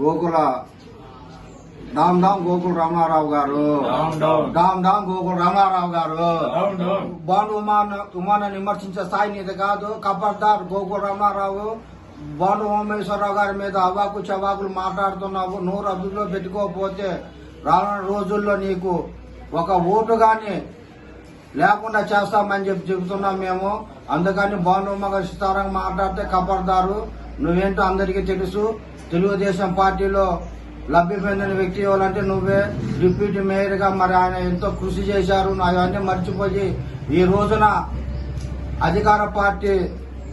Gokula dam dam Gokula Ramarao గారు. Dam dam Gokula Ramarao గారు. Bond woman ఉమాను విమర్శించే స్థాయి మీద కాదు. కబర్దార్ గోకుల రామారావు బాండు ఉమేశ్వరరావు గారి మీద అవాకు చవాకులు మాట్లాడుతున్నావు. నూరు అభివృద్ధిలో పెట్టుకోకపోతే రానున్న రోజుల్లో నీకు ఒక ఓటు కానీ లేకుండా చేస్తామని చెప్పి చెబుతున్నాం మేము. అందుకని బాండు ఉమ్మ గారు మాట్లాడితే కబర్దారు నువ్వేంటో అందరికీ తెలుసు. తెలుగుదేశం పార్టీలో లబ్ధి పొందిన వ్యక్తి ఎవరంటే నువ్వే. డిప్యూటీ మేయర్గా మరి ఆయన ఎంతో కృషి చేశారు. అవన్నీ మర్చిపోయి ఈ రోజున అధికార పార్టీ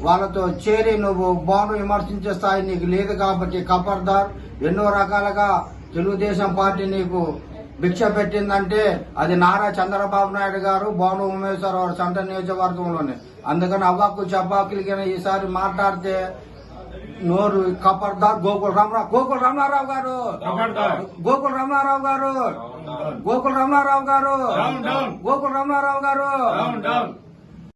వాళ్ళతో చేరి నువ్వు బాను విమర్శించే స్థాయి నీకు లేదు కాబట్టి కబర్దార్. ఎన్నో రకాలుగా తెలుగుదేశం పార్టీ నీకు భిక్ష పెట్టిందంటే అది నారా చంద్రబాబు నాయుడు గారు బాను ఉమేశ్వర్ సంత సంట నియోజకవర్గంలోనే. అందుకని అవ్వకు చబ్బాకులకి ఈసారి మాట్లాడితే నోరు కబర్దార్ గోకుల్ రమణ గోకుల్ రమణారావు గారు! గోకుల్ రమణారావు గారు! గోకుల్ రమణారావు గారు! గోకుల్ రమణారావు గారు!